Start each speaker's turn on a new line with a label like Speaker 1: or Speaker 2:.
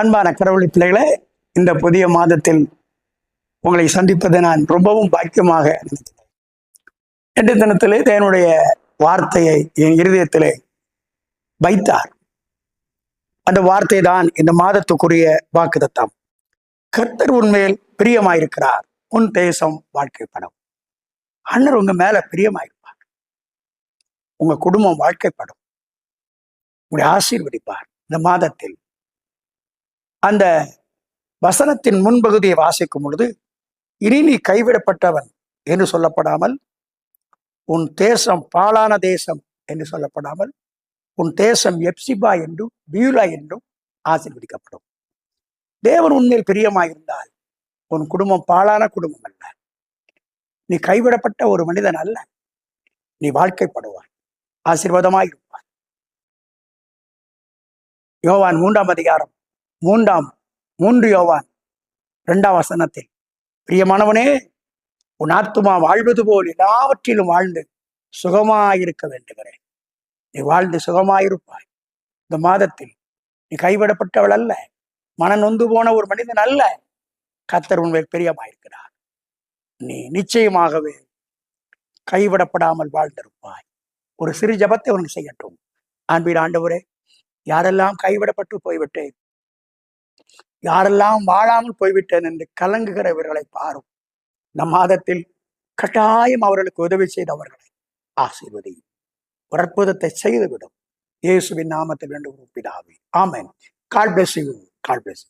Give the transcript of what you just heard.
Speaker 1: அன்பான கடவுளி பிள்ளைகளை இந்த புதிய மாதத்தில் உங்களை சந்திப்பதை நான் ரொம்பவும் பாக்கியமாக நினைக்கிறேன். இன்று தினத்திலே தேவனுடைய வார்த்தையை என் இருதயத்திலே வைத்தார். அந்த வார்த்தை தான் இந்த மாதத்துக்குரிய வாக்குதத்தம் கர்த்தர் உன்மேல் பிரியமாயிருக்கிறார். உன் தேசம் வாழ்க்கைப்படும். அண்ணர் உங்க மேல பிரியமாயிருப்பார். உங்க குடும்பம் வாழ்க்கைப்படும். உங்களை ஆசீர்வதிப்பார். இந்த மாதத்தில் அந்த வசனத்தின் முன்பகுதியை வாசிக்கும் பொழுது இனி நீ கைவிடப்பட்டவன் என்று சொல்லப்படாமல் உன் தேசம் பாலான தேசம் என்று சொல்லப்படாமல் உன் தேசம் எப்சிபா என்றும் பியூலா என்றும் ஆசீர்வதிக்கப்படும். தேவன் உண்மையில் பிரியமாயிருந்தால் உன் குடும்பம் பாழான குடும்பம் அல்ல. நீ கைவிடப்பட்ட ஒரு மனிதன் அல்ல. நீ வாழ்க்கைப்படுவாய் ஆசீர்வாதமாயிருப்பாய். யோவான் மூன்றாம் அதிகாரம் மூன்றாம் மூன்று யோவான் இரண்டாம் வசனத்தில் பிரியமானவனே உன் ஆத்துமா வாழ்வது போல் எல்லாவற்றிலும் வாழ்ந்து சுகமாயிருக்க வேண்டுகிறேன். நீ வாழ்ந்து சுகமாயிருப்பாய். இந்த மாதத்தில் நீ கைவிடப்பட்டவள் அல்ல. மன நொந்து போன ஒரு மனிதன் அல்ல. கத்தர் உண்மையில் பிரியமாயிருக்கிறார். நீ நிச்சயமாகவே கைவிடப்படாமல் வாழ்ந்திருப்பாய். ஒரு சிறு ஜபத்தை உனக்கு செய்யட்டும். அன்பின் ஆண்டவரே யாரெல்லாம் கைவிடப்பட்டு போய்விட்டேன் யாரெல்லாம் வாழாமல் போய்விட்டேன் என்று கலங்குகிறவர்களை பாரும். நம் மாதத்தில் கட்டாயம் அவர்களுக்கு உதவி செய்தவர்களை ஆசீர்வதி ஒரு அற்புதத்தை செய்துவிடும். இயேசுவின் நாமத்தில் வேண்டும் பிதாவே. ஆமேன். God bless you God bless